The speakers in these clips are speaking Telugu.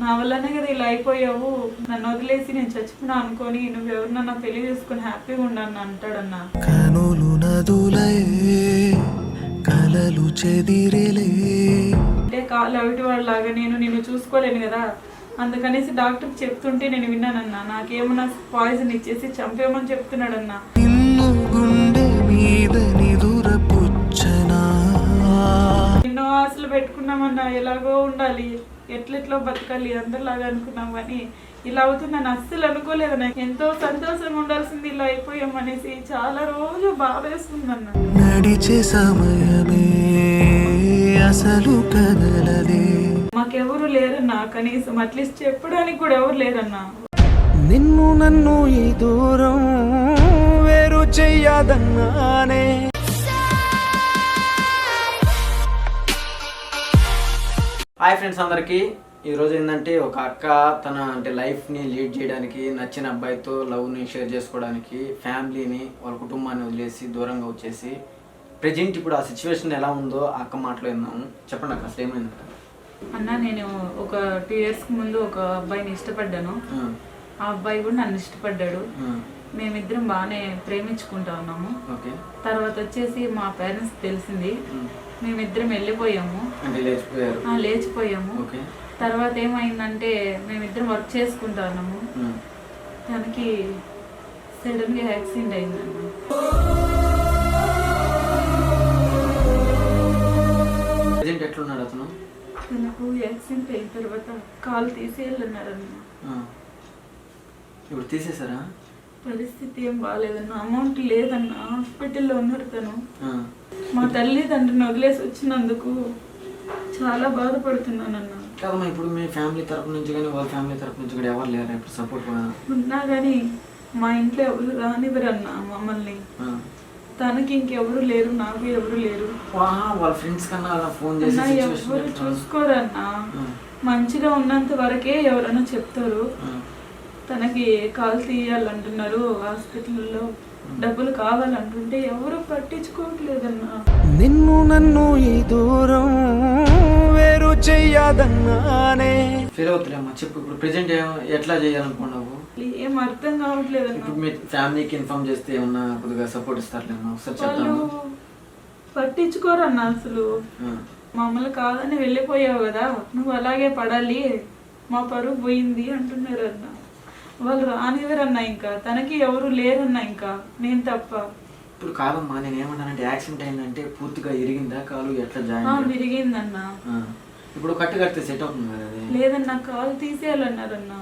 నా వల్లనే కదా ఇలా అయిపోయావు? నన్ను వదిలేసి నేను చచ్చిపోయినా అనుకొని నువ్వు ఎవరినన్నా పెళ్ళి చేసుకుని హ్యాపీగా ఉండను అంటాడన్నా? కనులు నదులై కలలు చెదిరిలే. అంటే కాలు అవిటి వాళ్ళలాగా నేను నిన్ను చూసుకోలేను కదా? అందుకనేసి డాక్టర్ చెప్తుంటే నేను విన్నానన్నా. నాకేమన్నా పాయిజన్ ఇచ్చేసి చంపేమని చెప్తున్నాడన్నా. ఎన్నో ఆశలు పెట్టుకున్నామన్నా. ఎలాగో ఉండాలి. ఎట్లెట్లో బతకాలి అందరిలాగా అనుకున్నాం కానీ ఇలా అవుతుందని అస్సలు అనుకోలేదన్నా ఎంతో సంతోషంగా ఉండాల్సింది ఇలా అయిపోయాం అనేసి చాలా రోజు బాధేస్తుందన్న. నడిచే సమయమే అసలు కదలదే మాకెవరు లేరన్నా కనీసం అట్లీస్ట్ చెప్పడానికి కూడా ఎవరు లేరన్నా. నిన్ను నన్ను ఈ దూరం వేరు చెయ్యదన్నానే. హాయ్ ఫ్రెండ్స్ అందరికీ. ఈరోజు ఏంటంటే ఒక అక్క తన అంటే లైఫ్ని లీడ్ చేయడానికి నచ్చిన అబ్బాయితో లవ్ని షేర్ చేసుకోవడానికి ఫ్యామిలీని వాళ్ళ కుటుంబాన్ని వదిలేసి దూరంగా వచ్చేసి ప్రజెంట్ ఇప్పుడు ఆ సిచ్యువేషన్ ఎలా ఉందో ఆ అక్క మాటలో విన్నాము చెప్పండి అక్క అసలు ఏమైంది? అన్న నేను ఒక టూ ఇయర్స్ ముందు ఒక అబ్బాయిని ఇష్టపడ్డాను. ఆ, అబ్బాయి కూడా నన్ను ఇష్టపడ్డాడు. మేమిద్దరం బాగానే ప్రేమించుకుంటా ఉన్నాము. ఓకే. తర్వాత వచ్చేసి మా పేరెంట్స్ తెలిసింది. మేమిద్దరం వెళ్ళిపోయాము. లేచిపోయాము. తర్వాత ఏమైందంటే మేమిద్దరం వర్క్ చేసుకుంటా ఉన్నాము. తనకి సడన్గా యాక్సిడెంట్ అయిందన్న ఎట్లున్నాడు అతను? తనకు యాక్సిడెంట్ అయిన తర్వాత కాలు తీసేయాలన్నారన్న ఇప్పుడు తీసేశారా? పరిస్థితి ఏం బాగాలేదన్న అమౌంట్ లేదన్న. హాస్పిటల్లో ఉన్నారు తను. మా తల్లిదండ్రుని వదిలేసి వచ్చినందుకు చాలా బాధపడుతున్నానన్న. కాదమ్మా ఇప్పుడు మీ ఫ్యామిలీ తరపు నుంచి కానీ వాళ్ళ ఫ్యామిలీ తరపు నుంచి కూడా ఎవరు లేరు ఇప్పుడు సపోర్ట్ ఉన్నా కానీ మా ఇంట్లో ఎవరు రానివ్వరన్న మమ్మల్ని. తనకి ఇంకెవరు లేరు నాకు ఎవరు లేరు. వాళ్ళ ఫ్రెండ్స్ కన్నా అలా ఫోన్ చేసి ఎవరు చూసుకోరన్న. మంచిగా ఉన్నంత వరకే ఎవరైనా చెప్తారు. తనకి కాలు తీయాలంటున్నారు హాస్పిటల్లో. డబ్బులు కావాలంటుంటే ఎవరు పట్టించుకోవట్లేదన్నా. నిన్ను నన్ను ఈ దూరం వేరు చెయ్యదన్నానే. ఫీల్ అవుతులేమ్మా చెప్పు ఇప్పుడు ప్రెజెంట్ ఎట్లా చేయాలనుకున్నావు? ఏం అర్థం కావట్లేదన్నా. ఇప్పుడు మీ ఫ్యామిలీకి ఇన్ఫార్మ్ చేస్తే ఏమన్నా కొద్దిగా సపోర్ట్ ఇస్తారులేమ్మా ఒకసారి వాళ్ళు చెప్తాను పట్టించుకోరన్న అసలు. మమ్మల్ని కాదని వెళ్ళిపోయావు కదా నువ్వు అలాగే పడాలి మా పరువు పోయింది అంటున్నారు అన్న వాళ్ళు రానివ్వరన్నా ఇంకా. తనకి ఎవరు లేరన్నా ఇంకా. నేను తప్ప. ఇప్పుడు కాదమ్మా నేను ఏమన్నానంటే యాక్సిడెంట్ అయిందంటే పూర్తిగా ఇరిగిందా కాలు ఎట్లా జాయిన్ విరిగిందన్న. ఇప్పుడు కట్టు కడితే సెట్ అవుతుంది కదా అది. లేదన్నా కాలు తీసేయాలన్నారన్నా.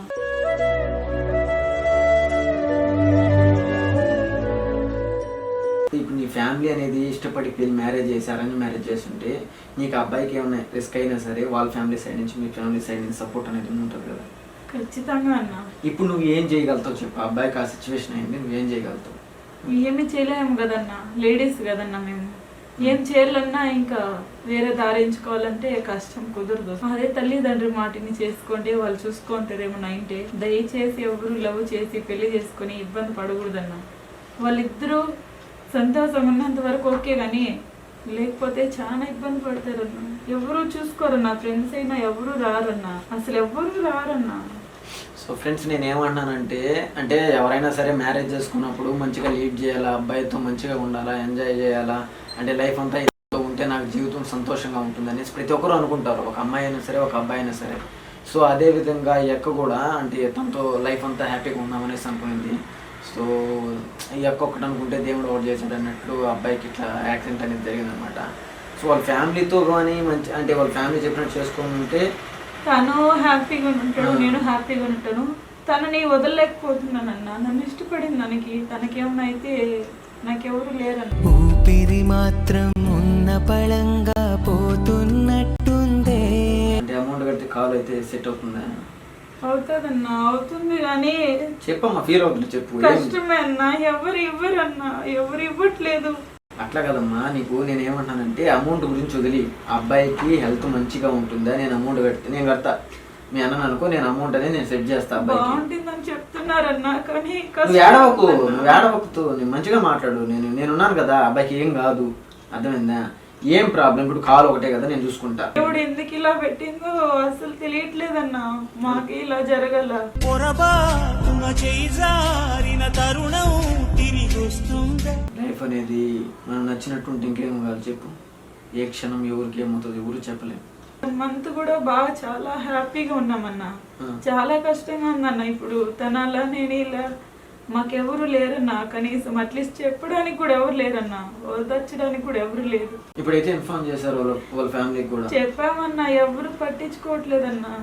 ఇప్పుడు నీ ఫ్యామిలీ అనేది ఇష్టపడి పెళ్ళి మ్యారేజ్ అరేంజ్ మ్యారేజ్ చేస్తుంటే నీకు ఆ అబ్బాయికి ఏమైనా రిస్క్ అయినా సరే వాళ్ళ ఫ్యామిలీ సైడ్ నుంచి మీ ఫ్యామిలీ సైడ్ నుంచి సపోర్ట్ అనేది ఉంటుంది కదా. ఖచ్చితంగా అన్న. ఇప్పుడు నువ్వు ఏం చేయగలుగుతావు చెప్పు? ఆ అబ్బాయికి ఆ సిచ్యువేషన్ అయింది నువ్వు ఏం చేయగలుగుతావు? ఏమి చేయలేము కదన్నా. లేడీస్ కదన్నా మేము. ఏం చేయాలన్నా ఇంకా వేరే దారి ఎంచుకోవాలంటే కష్టం కుదరదు. అదే తల్లిదండ్రి మాటిని చేసుకోండి వాళ్ళు చూసుకుంటారేమో నైంటే దయచేసి ఎవరు లవ్ చేసి పెళ్ళి చేసుకుని ఇబ్బంది పడకూడదన్న. వాళ్ళిద్దరూ సంతోషం ఉన్నంత వరకు ఓకే కానీ లేకపోతే చాలా ఇబ్బంది పడతారన్న. ఎవరు చూసుకోరన్నా? ఫ్రెండ్స్ అయినా ఎవరు రారన్నా? అసలు ఎవరు రారన్నా? సో ఫ్రెండ్స్ నేను ఏమంటున్నానంటే అంటే ఎవరైనా సరే మ్యారేజ్ చేసుకున్నప్పుడు మంచిగా లీడ్ చేయాలా అబ్బాయితో మంచిగా ఉండాలా ఎంజాయ్ చేయాలా అంటే లైఫ్ అంతా ఇంతో ఉంటే నాకు జీవితం సంతోషంగా ఉంటుందని ప్రతి ఒక్కరు అనుకుంటారు. ఒక అమ్మాయి అయినా సరే ఒక అబ్బాయి అయినా సరే. సో అదే విధంగా ఈ అక్క కూడా అంటే తనతో లైఫ్ అంతా హ్యాపీగా ఉందామనేసి అనుకుంది. సో ఈ అక్క ఒకటి అనుకుంటే దేవుడు ఒకటి చేశాడు అన్నట్లు అబ్బాయికి ఇట్లా యాక్సిడెంట్ అనేది జరిగిందనమాట సో వాళ్ళ ఫ్యామిలీతో కానీ మంచి అంటే వాళ్ళ ఫ్యామిలీ చెప్పినట్టు చేసుకుంటే ఉంటే తను హ్యాపీగా ఉంటాడు నేను హ్యాపీగా ఉంటాను. తనని వదలలేకపోతున్నానన్న నన్ను ఇష్టపడింది తనకి. తనకేమన్నా అయితే నాకెవరు లేరన్న. ఊపిరి మాత్రం ఉన్న పళంగా పోతున్నట్టుందే. అంటే అమౌంట్ కడితే కాల్ అయితే సెట్ అవుతుందా? అవుతుందన్న. అవుతుంది కానీ చెప్పమ్మా ఫీల్ అవుతుంది చెప్పు. కష్టమే అన్న. ఎవరు ఇవ్వరు అన్న ఎవరు ఇవ్వట్లేదు. అట్లా కదమ్మా నీకు నేను ఏమంటానంటే అమౌంట్ గురించి వదిలి అబ్బాయికి హెల్త్ మంచిగా ఉంటుందా నేను అమౌంట్ కడితే నేను కడతా. మీ అన్నను అనుకో నేను అమౌంట్ అనేది నేను సెట్ చేస్తా అబ్బాయికి. బాగుంటుందని చెప్తున్నారన్న కానీ నువ్వు ఏడవకు నువ్వు ఏడవకుతూ నేను మంచిగా మాట్లాడు నేను నేనున్నాను కదా అబ్బాయికి ఏం కాదు. అర్థమైందా? ఏం ప్రాబ్లం? ఇప్పుడు కాల్ ఒకటే కదా నేను చూసుకుంటా. దేవుడు ఎందుకు ఇలా పెట్టిందో అసలు తెలియట్లేదన్నా. మాకు ఇలా జరగల. పొరబాటున చేయి జారిన తరుణం తిరిగొస్తుందే లైఫ్ అనేది మనం నచ్చినట్టు ఉంటే ఇంకేం కాదు చెప్పు. ఏ క్షణం ఎవరికి ఏమవుతుంది ఎవరు చెప్పలేము మంత్ కూడా బాగా చాలా హ్యాపీగా ఉన్నామన్నా. చాలా కష్టంగా ఉందన్న. ఇప్పుడు తన అలా నేను ఇలా మాకెవరు లేరన్నా కనీసం అట్లీస్ట్ చెప్పడానికి కూడా ఎవరు లేరన్నా ఓదార్చడానికి కూడా ఎవరు లేరు. ఇప్పుడైతే ఇన్ఫార్మ్ చేశారు వాళ్ళ వాళ్ళ ఫ్యామిలీకి కూడా. చెప్పామన్నా ఎవరు పట్టించుకోవట్లేదన్నా.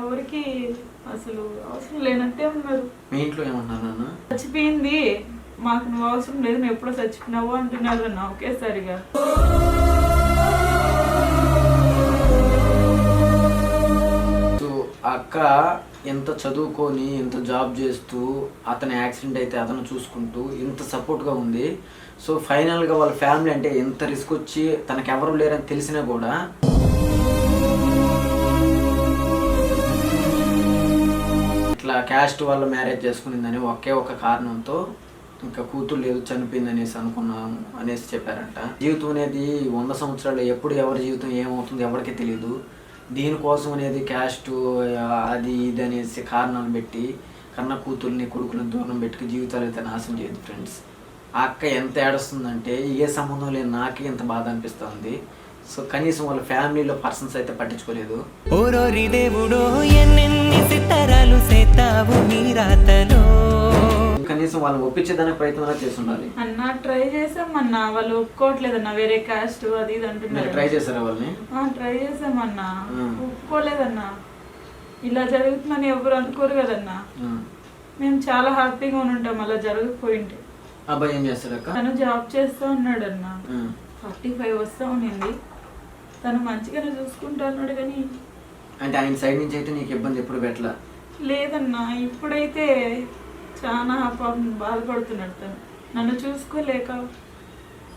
ఎవరికి అసలు అవసరం లేనట్టే ఉన్నారు. మీ ఇంట్లో ఏమంటున్నారు నాన్న చచ్చిపోయింది. మాకు నువ్వు అవసరం లేదు నువ్వు ఎప్పుడో చచ్చిపోయినావు అంటున్నారు అన్న ఒకేసారిగా. అక్క ఎంత చదువుకొని ఎంత జాబ్ చేస్తూ అతని యాక్సిడెంట్ అయితే అతను చూసుకుంటూ ఇంత సపోర్ట్గా ఉంది. సో ఫైనల్గా వాళ్ళ ఫ్యామిలీ అంటే ఎంత రిస్క్ వచ్చి తనకు ఎవరు లేరని తెలిసినా కూడా ఇట్లా క్యాస్ట్ వాళ్ళ మ్యారేజ్ చేసుకునిందని ఒకే ఒక కారణంతో ఇంకా కూతురు లేదు చనిపోయింది అనేసి అనుకున్నాము అనేసి చెప్పారంట. జీవితం అనేది వంద సంవత్సరాలు ఎప్పుడు ఎవరి జీవితం ఏమవుతుంది ఎవరికీ తెలియదు దీనికోసం అనేది క్యాస్ట్ అది ఇది అనేసి కారణాలు పెట్టి కన్న కూతుర్ని కొడుకుని దూరం పెట్టి జీవితాలు అయితే నాశనం చేయదు ఫ్రెండ్స్ ఆ అక్క ఎంత ఏడుస్తుందంటే ఏ సంబంధం లేని నాకే ఇంత బాధ అనిపిస్తుంది. సో కనీసం వాళ్ళ ఫ్యామిలీలో పర్సన్స్ అయితే పట్టించుకోలేదు. ఓరోరి దేవుడో ఎన్నెన్ని సితారాలు సేతావు నీ రాతలో? కనీసం వాళ్ళని ఒప్పించేదానికి ప్రయత్నం చేసి ఉండాలి అన్న ట్రై చేసామన్నా వాళ్ళు ఒప్పుకోవట్లేదన్న వేరే కాస్ట్ అది ఇది అంటున్నారు. ట్రై చేశారా వాళ్ళని? ట్రై చేసామన్నా. ఒప్పుకోలేదన్నా ఇలా జరుగుతుందని ఎవరు అనుకోరు కదన్నా. మేము చాలా హ్యాపీగా ఉంటాం అలా జరగకపోయింటే. అబ్బాయి ఏం చేస్తాడు అక్క? తను జాబ్ చేస్తూ ఉన్నాడన్నా ఆ. ఫార్టీ ఫైవ్ వస్తూ ఉండింది. తను మంచిగానే చూసుకుంటా అన్నాడు కానీ అంటే ఆయన సైడ్ నుంచి అయితే నీకు ఇబ్బంది ఎప్పుడు పెట్టలా? లేదన్నా ఇప్పుడైతే చాలా పాపం బాధపడుతున్నాడు తను. నన్ను చూసుకోలేక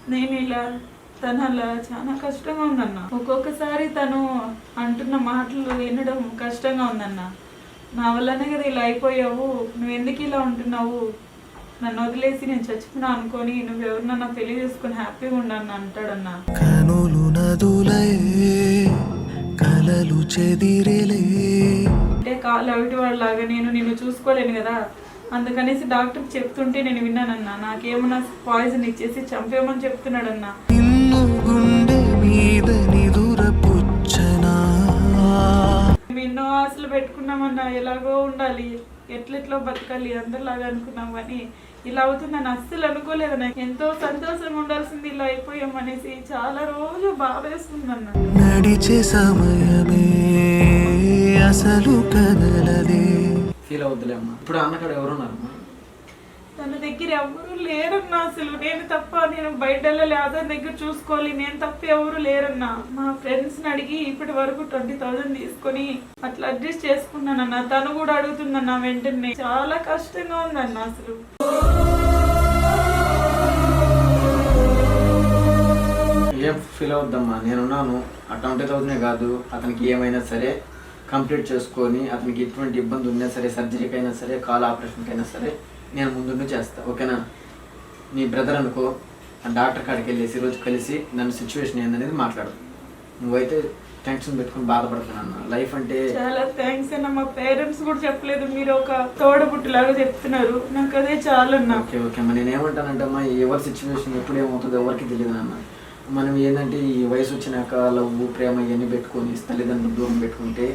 నేను ఇలా తను అలా చాలా కష్టంగా ఉందన్న. ఒక్కొక్కసారి తను అంటున్న మాటలు వినడం కష్టంగా ఉందన్న. నా వల్లనే కదా ఇలా అయిపోయావు. నువ్వు ఎందుకు ఇలా ఉంటున్నావు? నన్ను వదిలేసి నేను చచ్చిపోయినా అనుకొని నువ్వు ఎవరినన్నా పెళ్ళి చేసుకొని హ్యాపీగా ఉండను అంటాడన్నా. కనులు నదులే కలలు చెదిరిలే. అంటే కాళ్ళు అవిటి వాళ్ళలాగా నేను నిన్ను చూసుకోలేను కదా. అందుకనేసి డాక్టర్ చెప్తుంటే నేను విన్నానన్నా నాకేమన్నా పాయిజన్ ఇచ్చేసి చంపేమని చెప్తున్నాడన్నా. ఎన్నో ఆశలు పెట్టుకున్నామన్నా ఎలాగో ఉండాలి ఎట్లెట్లో బతకాలి అందరిలాగా అనుకున్నాం కానీ ఇలా అవుతుందని అస్సలు అనుకోలేదన్నా. ఎంతో సంతోషంగా ఉండాల్సింది ఇలా అయిపోయాం అనేసి చాలా రోజు బాధేస్తుందన్న. నడిచే సమయమే అసలు కదలదే. ఫీల్ అవుద్దులే అమ్మా. ఇప్పుడు అన్నకాడ ఎవరున్నారమ్మా తన దగ్గర ఎవరు లేరన్నా అసలు. నేను తప్ప నేను బయట అతని దగ్గర చూసుకోవాలి. నేను తప్ప ఎవరు లేరన్నా. మా ఫ్రెండ్స్ని అడిగి ఇప్పటి వరకు ట్వంటీ థౌసండ్ తీసుకొని అట్లా అడ్జస్ట్ చేసుకున్నానన్న. తను కూడా అడుగుతుందన్న వెంటనే. చాలా కష్టంగా ఉందన్న అసలు. ఏం ఫీల్ అవుద్దమ్మా? నేనున్నాను. ఆ ట్వంటీ థౌసండే కాదు. అతనికి ఏమైనా సరే కంప్లీట్ చేసుకొని అతనికి ఎటువంటి ఇబ్బంది ఉన్నా సరే సర్జరీకి అయినా సరే కాల్ ఆపరేషన్కి అయినా సరే నేను ముందుండి చేస్తా. ఓకేనా? నీ బ్రదర్ అనుకో ఆ డాక్టర్ కాడికి వెళ్ళేసి ఈరోజు కలిసి నన్ను సిచ్యువేషన్ ఏందనేది మాట్లాడు. నువ్వైతే టెన్షన్ పెట్టుకుని బాధపడుతున్నా లైఫ్ అంటే చాలా థ్యాంక్స్ అన్న. మా పేరెంట్స్ కూడా చెప్పలేదు. మీరు ఒక తోడబుట్టులాగా చెప్తున్నారు. నాకు అదే చాలన్నా ఓకే ఓకే అమ్మా. నేను ఏమంటానంటే అమ్మా ఎవరి సిచ్యువేషన్ ఎప్పుడు ఏమవుతుందో ఎవరికి తెలియదు అన్న మనం ఏంటంటే ఈ వయసు వచ్చినాక లవ్ ప్రేమ ఇవన్నీ పెట్టుకొని తల్లిదండ్రులు దూరం పెట్టుకుంటే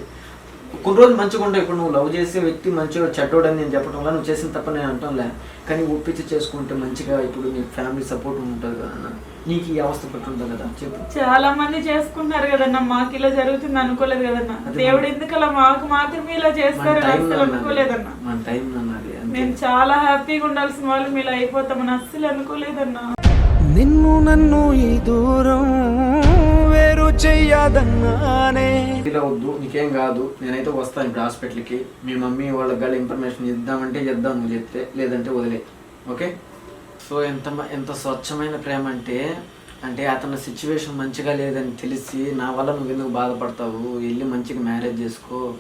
కొన్ని రోజులు మంచిగా ఉంటాయి ఇప్పుడు నువ్వు లవ్ చేసే వ్యక్తి మంచిగా చెడ్డోడు అని నేను చెప్పడం వల్ల నువ్వు చేసిన తప్ప నేను అంటాంలే కానీ ఒప్పించి చేసుకుంటే మంచిగా ఇప్పుడు నీ ఫ్యామిలీ సపోర్ట్ ఉంటుంది కదా అన్న. నీకు ఈ అవస్థ పట్టుంటుంది కదా చెప్పు. చాలా మంది చేసుకుంటున్నారు కదన్నా మాకు ఇలా జరుగుతుంది అనుకోలేదు కదన్నా దేవుడు ఎందుకు అలా మాకు మాత్రమే ఇలా అస్సలు అనుకోలేదన్నా మన టైం అన్నది మేము చాలా హ్యాపీగా ఉండాల్సిన వాళ్ళు ఇలా అయిపోతామని అస్సలు అనుకోలేదన్నా నిన్ను నన్ను ఈ దూరం వేరు చెయ్యదన్నానే ఫీల్ అవద్దు నీకేం కాదు. నేనైతే వస్తాను ఇప్పుడు హాస్పిటల్కి. మీ మమ్మీ వాళ్ళకి గల ఇన్ఫర్మేషన్ ఇద్దామంటే ఇద్దాం నువ్వు చెప్తే లేదంటే వదిలే. ఓకే? సో ఎంత మ- ఎంత స్వచ్ఛమైన ప్రేమ అంటే అంటే అతని సిచ్యువేషన్ మంచిగా లేదని తెలిసి నా వల్ల నువ్వు ఎందుకు బాధపడతావు? వెళ్ళి మంచిగా మ్యారేజ్ చేసుకో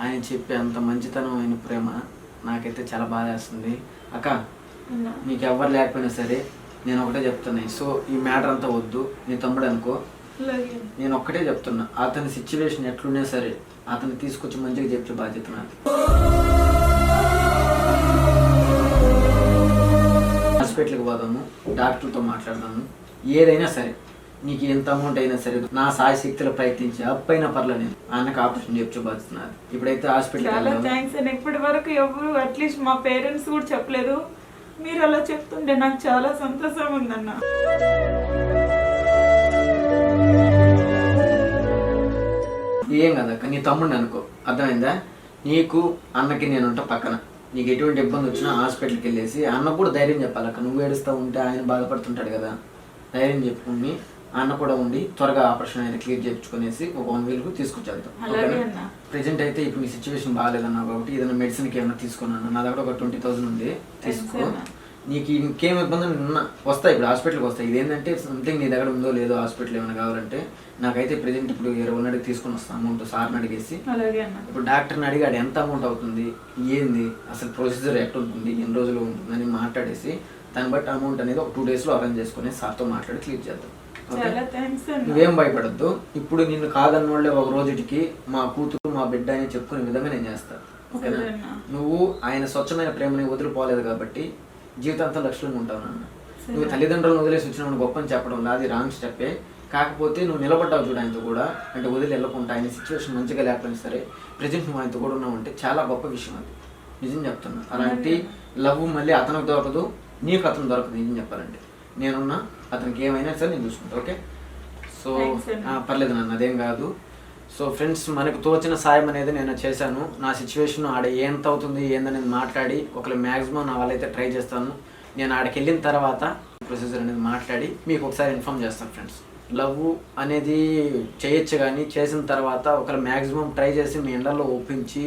ఆయన చెప్పే అంత మంచితనమైన ప్రేమ నాకైతే చాలా బాధ వేస్తుంది అక్క. నీకు ఎవరు లేకపోయినా సరే నేను ఒకటే చెప్తున్నా సో ఈ మ్యాటర్ అంతా వద్దు. నీ తమ్ముడు అనుకో. నేను ఒక్కటే చెప్తున్నా అతని సిచ్యువేషన్ ఎట్లున్నా సరే అతన్ని తీసుకొచ్చి మంచిగా చెప్పే బాధ్యత నాది. హాస్పిటల్కి పోదాము డాక్టర్తో మాట్లాడదాము ఏదైనా సరే. నీకు ఎంత అమౌంట్ అయినా సరే నా సాయ శక్తిలో ప్రయత్నించి అప్పైనా పర్లేదు నేను. అన్నకు ఆపరేషన్ నాది. ఇప్పుడైతే చాలా వెళ్దాము. థ్యాంక్స్ అండి. ఇప్పటి వరకు ఎవరు అట్లీస్ట్ మా పేరెంట్స్ కూడా చెప్పలేదు. మీరు అలా చెప్తుంటే నాకు చాలా సంతోషం ఉందన్న. ఏం కదక్క నీ తమ్ముడిని అనుకో. అర్థమైందా? నీకు అన్నకి నేను ఉంటా పక్కన. నీకు ఎటువంటి ఇబ్బంది వచ్చినా హాస్పిటల్కి వెళ్ళేసి అన్న కూడా ధైర్యం చెప్పాలక్క నువ్వు ఏడుస్తూ ఉంటే ఆయన బాధపడుతుంటాడు కదా. ధైర్యం చెప్పుకుని అన్న కూడా ఉండి త్వరగా ఆపరేషన్ అయితే క్లియర్ చేయించుకునేసి ఒక వన్ వీక్ తీసుకొచ్చేద్దాం. అన్న. ప్రెజెంట్ అయితే ఇప్పుడు మీ సిచ్యువేషన్ బాగాలేదన్నా కాబట్టి ఏదైనా మెడిసిన్కి ఏమైనా తీసుకున్నాను. నా దగ్గర ఒక ట్వంటీ థౌసండ్ ఉంది. తీసుకో. నీకు ఇంకేం ఇబ్బంది ఉన్నా వస్తాయి. ఇప్పుడు హాస్పిటల్కి వస్తాయి. ఇదేంటంటే సంథింగ్ నీ దగ్గర ఉందో లేదో హాస్పిటల్ ఏమైనా కావాలంటే నాకైతే ప్రెజెంట్ ఇప్పుడు ఇరవై అడిగి తీసుకొని వస్తాను అమౌంట్ సార్ని అడిగేసి. ఇప్పుడు డాక్టర్ని అడిగాడు ఎంత అమౌంట్ అవుతుంది ఏంది అసలు ప్రొసీజర్ ఎట్లా ఉంటుంది ఎన్ని రోజులు ఉంటుందని మాట్లాడేసి దాన్ని బట్టి అమౌంట్ అనేది ఒక టూ డేస్లో అరేంజ్ చేసుకుని సార్తో మాట్లాడి క్లియర్ చేద్దాం. నువ్వేం భయపడద్దు. ఇప్పుడు నిన్ను కాదన్న వాళ్ళే ఒక రోజుకి మా కూతురు మా బిడ్డ అని చెప్పుకునే విధంగా నేను చేస్తాను ఓకేనా. నువ్వు ఆయన స్వచ్ఛమైన ప్రేమని వదిలిపోలేదు కాబట్టి జీవితాంతం లక్ష్యంగా ఉంటావు నాన్న. నువ్వు తల్లిదండ్రులను వదిలేసి వచ్చిన గొప్ప అని చెప్పడం లేదు, అది రాంగ్ స్టెప్పే కాకపోతే నువ్వు నిలబడ్డావు చూడు ఆయనతో కూడా. అంటే వదిలి వెళ్ళకుండా ఆయన సిచ్యువేషన్ మంచిగా లేకపోయినా సరే ప్రజెంట్ నువ్వు ఆయనతో కూడా ఉన్నావు అంటే చాలా గొప్ప విషయం అది. నిజం చెప్తున్నా. అలాంటి లవ్ మళ్ళీ అతనికి దొరకదు నీకు అతను దొరకదు. నిజం చెప్పాలంటే నేనున్నా అతనికి ఏమైనా సరే నేను చూసుకుంటా ఓకే? సో పర్లేదు నాన్న అదేం కాదు. సో ఫ్రెండ్స్ మనకు తోచిన సాయం అనేది నేను చేశాను. నా సిచ్యువేషన్ ఆడ ఎంత అవుతుంది ఏందనేది మాట్లాడి ఒకవేళ మ్యాక్సిమం నా వాళ్ళైతే ట్రై చేస్తాను. నేను ఆడికి వెళ్ళిన తర్వాత ప్రొసీజర్ అనేది మాట్లాడి మీకు ఒకసారి ఇన్ఫామ్ చేస్తాను ఫ్రెండ్స్. లవ్ అనేది చేయొచ్చు కానీ చేసిన తర్వాత ఒకవేళ మ్యాక్సిమం ట్రై చేసి మీ ఎండల్లో ఒప్పించి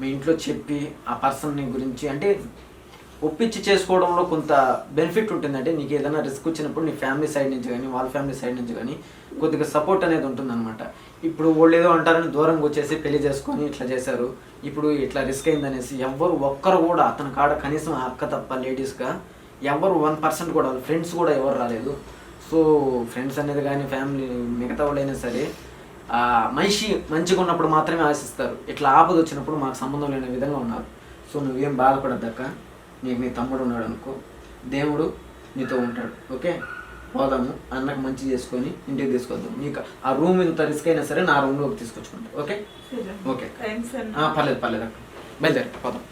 మీ ఇంట్లో చెప్పి ఆ పర్సన్ని గురించి అంటే ఒప్పించి చేసుకోవడంలో కొంత బెనిఫిట్ ఉంటుందంటే నీకు ఏదైనా రిస్క్ వచ్చినప్పుడు నీ ఫ్యామిలీ సైడ్ నుంచి కానీ వాళ్ళ ఫ్యామిలీ సైడ్ నుంచి కానీ కొద్దిగా సపోర్ట్ అనేది ఉంటుందన్నమాట. ఇప్పుడు వాళ్ళు ఏదో అంటారని దూరంగా వచ్చేసి పెళ్ళి చేసుకొని ఇట్లా చేశారు. ఇప్పుడు ఇట్లా రిస్క్ అయిందనేసి ఎవ్వరు ఒక్కరు కూడా అతని కాడ కనీసం అక్క తప్ప లేడీస్గా ఎవరు వన్ పర్సెంట్ కూడా ఫ్రెండ్స్ కూడా ఎవరు రాలేదు. సో ఫ్రెండ్స్ అనేది కానీ ఫ్యామిలీ మిగతా వాళ్ళైనా సరే మనిషి మంచిగా ఉన్నప్పుడు మాత్రమే ఆశిస్తారు. ఇట్లా ఆపద వచ్చినప్పుడు మాకు సంబంధం లేని విధంగా ఉన్నారు. సో నువ్వేం బాధపడద్దక్క? నీకు నీ తమ్ముడు ఉన్నాడు అనుకో దేవుడు నీతో ఉంటాడు. ఓకే పోదాము అన్నకు మంచి చేసుకొని ఇంటికి తీసుకొద్దాం. నీకు ఆ రూమ్ ఇంత రిస్క్ అయినా సరే నా రూమ్లోకి తీసుకొచ్చుకుంటా. ఓకే ఓకే పర్లేదు పర్లేదు అక్క. బయలుదేరి పోదాం.